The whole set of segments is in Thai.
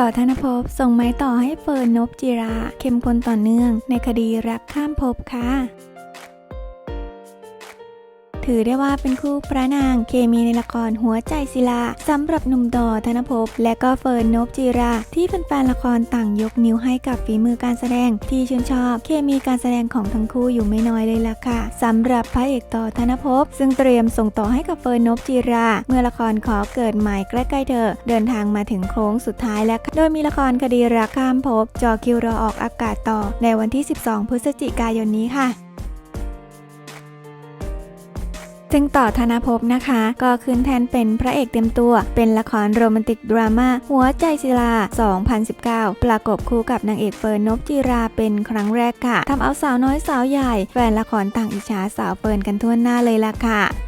ต่อธนภพส่งไม้ต่อให้เฟิร์นนบจิรา เข้มข้นต่อเนื่องในคดีรักข้ามภพค่ะ ถือได้ว่าเป็นคู่พระนางเคมีในละครหัวใจศิลาสำหรับหนุ่มดอธนภพและก็เฟิร์นนบจิรา ที่แฟนๆละครต่างยกนิ้วให้กับฝีมือการแสดง ที่ชื่นชอบเคมีการแสดงของทั้งคู่อยู่ไม่น้อยเลยล่ะค่ะสำหรับพระเอกต่อธนภพ ซึ่งเตรียมส่งต่อให้กับเฟิร์นนบจิรา เมื่อละครขอเกิดใหม่ใกล้ๆเธอ เดินทางมาถึงโค้งสุดท้ายแล้วค่ะโดยมีละครคดีรักข้ามภพจอคิวรอออกอากาศต่อในวันที่ 12 พฤศจิกายนนี้ค่ะ ซึ่งต่อธนภพนะคะ ก็ขึ้นแทนเป็นพระเอกเต็มตัว เป็นละครโรแมนติกดราม่าหัวใจศิลา 2019 ประกบคู่กับนางเอกเฟิร์นนบจิราเป็นครั้งแรกค่ะทำเอาสาวน้อยสาวใหญ่ แฟนละครต่างอิจฉาสาวเฟิร์นกันทั่วหน้าเลยล่ะค่ะ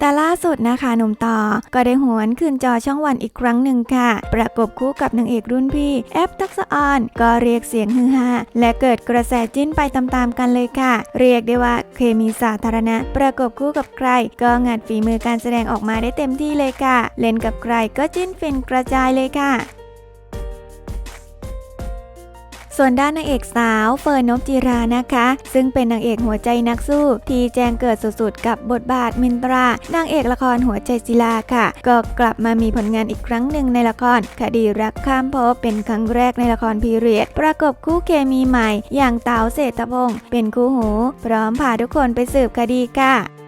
แต่ล่าสุดนะคะหนุ่มต่อก็ได้หวนคืนจอช่องวันอีกครั้งหนึ่งค่ะ ประกบคู่กับนางเอกรุ่นพี่แอฟทักษะออนก็เรียกเสียงฮือฮาและเกิดกระแสจิ้นไปตามๆกันเลยค่ะ เรียกได้ว่าเคมีสาธารณะ ประกบคู่กับใคร ก็งัดฝีมือการแสดงออกมาได้เต็มที่เลยค่ะ เล่นกับใครก็จิ้นฟินกระจายเลยค่ะ ส่วนด้านนางเอกสาวเฟิร์นนบจิรานะคะ ซึ่งเป็นนางเอกหัวใจนักสู้ ที่แจ้งเกิดสุดๆ กับบทบาทมินตรานางเอกละครหัวใจศิลาค่ะ ก็กลับมามีผลงานอีกครั้งหนึ่งในละคร คดีรักข้ามภพเป็นครั้งแรกในละครพีเรียด ประกบคู่เคมีใหม่ อย่างเต๋าเศรษฐพงศ์เป็นคู่หู พร้อมพาทุกคนไปสืบคดีค่ะ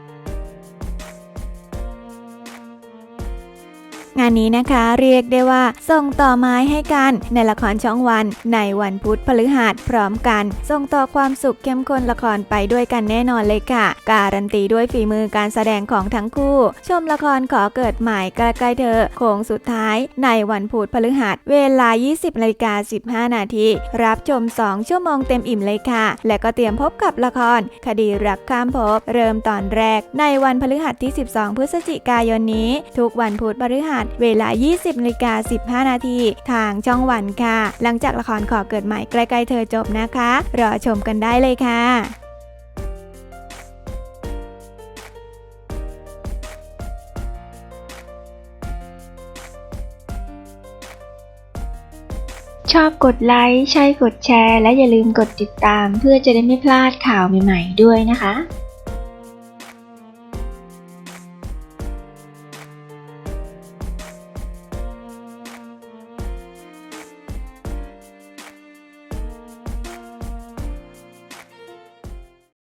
งานนี้นะคะเรียกได้ว่า ส่งต่อไม้ให้กันในละครช่องวันในวันพุธพฤหัสพร้อมกัน ส่งต่อความสุขเข้มข้นละครไปด้วยกันแน่นอนเลยค่ะ การันตีด้วยฝีมือการแสดงของทั้งคู่ ชมละครขอเกิดใหม่ใกล้ๆเธอโค้งสุดท้ายในวันพุธพฤหัสเวลา 20นาฬิกา15 นาทีรับชม 2 ชั่วโมงเต็มอิ่มเลยค่ะ และก็เตรียมพบกับละคร คดีรักข้ามภพเริ่มตอนแรก ในวันพฤหัสที่ 12 พฤศจิกายนนี้ ทุกวันพุธพฤหัสเวลา 20นาฬิกา15 นาที ทางช่องวันค่ะ หลังจากละครขอเกิดใหม่ใกล้ๆเธอจบนะคะ รอชมกันได้เลยค่ะชอบกดไลค์ ใช่กดแชร์ และอย่าลืมกดติดตาม เพื่อจะได้ไม่พลาดข่าวใหม่ ๆ ด้วยนะคะ